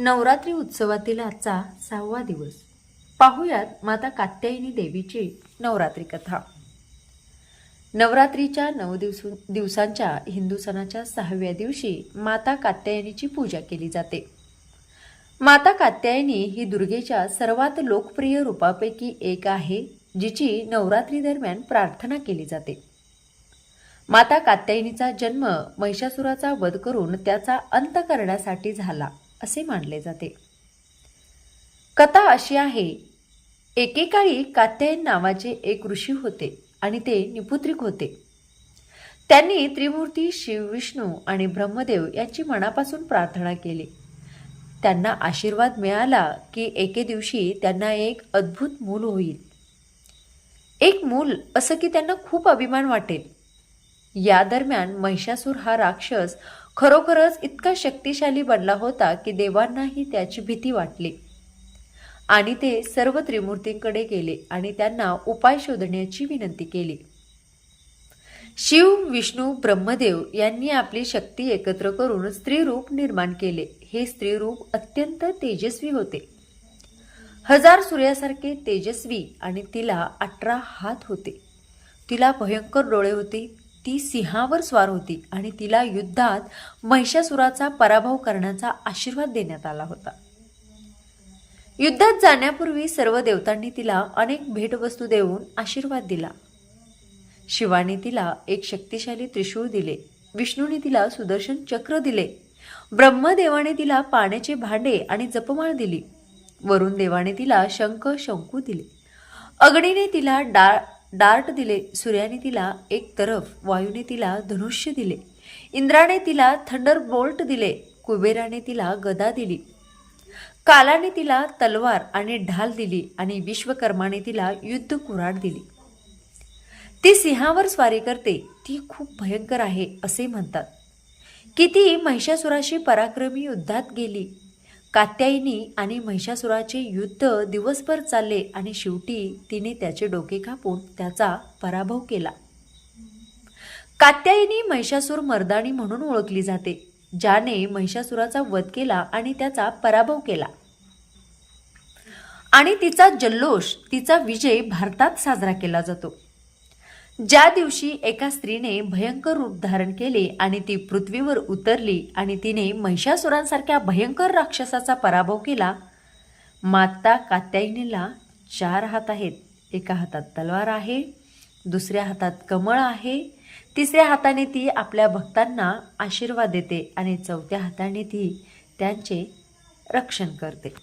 नवरात्री उत्सवातील आजचा सहावा दिवस. पाहुयात माता कात्यायनी देवीची नवरात्री कथा. नवरात्रीच्या नऊ दिवस दिवसांच्या हिंदू सणाच्या सहाव्या दिवशी माता कात्यायनीची पूजा केली जाते. माता कात्यायनी ही दुर्गेच्या सर्वात लोकप्रिय रूपापैकी एक आहे जिची नवरात्री दरम्यान प्रार्थना केली जाते. माता कात्यायनीचा जन्म महिषासुराचा वध करून त्याचा अंत करण्यासाठी झाला. असे मानले जाते. कथा अशी आहे एकेकाळी कात्यायन नावाचे एक ऋषी होते आणि ते निपुत्रिक होते. त्यांनी त्रिमूर्ती शिव विष्णू आणि ब्रह्मदेव यांची मनापासून प्रार्थना केली. त्यांना आशीर्वाद मिळाला की एके दिवशी त्यांना एक अद्भुत मूल होईल. एक मूल असं की त्यांना खूप अभिमान वाटेल. या दरम्यान महिषासूर हा राक्षस खरोखरच इतका शक्तिशाली बनला होता की देवांनाही त्याची भीती वाटली. आणि ते सर्व त्रिमूर्तींकडे गेले आणि त्यांना उपाय शोधण्याची विनंती केली. शिव विष्णू ब्रह्मदेव यांनी आपली शक्ती एकत्र करून स्त्रीरूप निर्माण केले. हे स्त्रीरूप अत्यंत तेजस्वी होते. हजार सूर्यासारखे तेजस्वी आणि तिला अठरा हात होते. तिला भयंकर डोळे होते. ती सिंहावर स्वार होती आणि तिला युद्धात महिषासुराचा पराभव करण्याचा आशीर्वाद देण्यात आला होता. युद्धात जाण्यापूर्वी सर्व देवतांनी तिला अनेक भेटवस्तू देऊन आशीर्वाद दिला. शिवाने तिला एक शक्तिशाली त्रिशूळ दिले. विष्णूने तिला सुदर्शन चक्र दिले. ब्रह्मदेवाने तिला पाण्याचे भांडे आणि जपमाळ दिली. वरुण देवाने तिला शंख शंकू दिले. अग्नीने तिला डा डार्ट दिले सूर्याने तिला एक तरफ वायूने तिला धनुष्य दिले. इंद्राने तिला थंडर बोल्ट दिले कुबेराने तिला गदा दिली. कालाने तिला तलवार आणि ढाल दिली आणि विश्वकर्माने तिला युद्ध कुऱ्हाड दिली. ती सिंहावर स्वारी करते ती खूप भयंकर आहे असे म्हणतात. की ती महिषासुराशी पराक्रमी युद्धात गेली कात्यायनी आणि महिषासुराचे युद्ध दिवसभर चालले आणि शेवटी तिने त्याचे डोके कापून त्याचा पराभव केला. कात्यायनी महिषासूर मर्दानी म्हणून ओळखली जाते ज्याने महिषासुराचा वध केला आणि त्याचा पराभव केला. आणि तिचा जल्लोष तिचा विजय भारतात साजरा केला जातो. ज्या दिवशी एका स्त्रीने भयंकर रूप धारण केले आणि ती पृथ्वीवर उतरली आणि तिने महिषासुरांसारख्या भयंकर राक्षसाचा पराभव केला माता कात्यायनीला चार हात आहेत. एका हातात तलवार आहे दुसऱ्या हातात कमळ आहे तिसऱ्या हाताने ती आपल्या भक्तांना आशीर्वाद देते आणि चौथ्या हाताने ती त्यांचे रक्षण करते.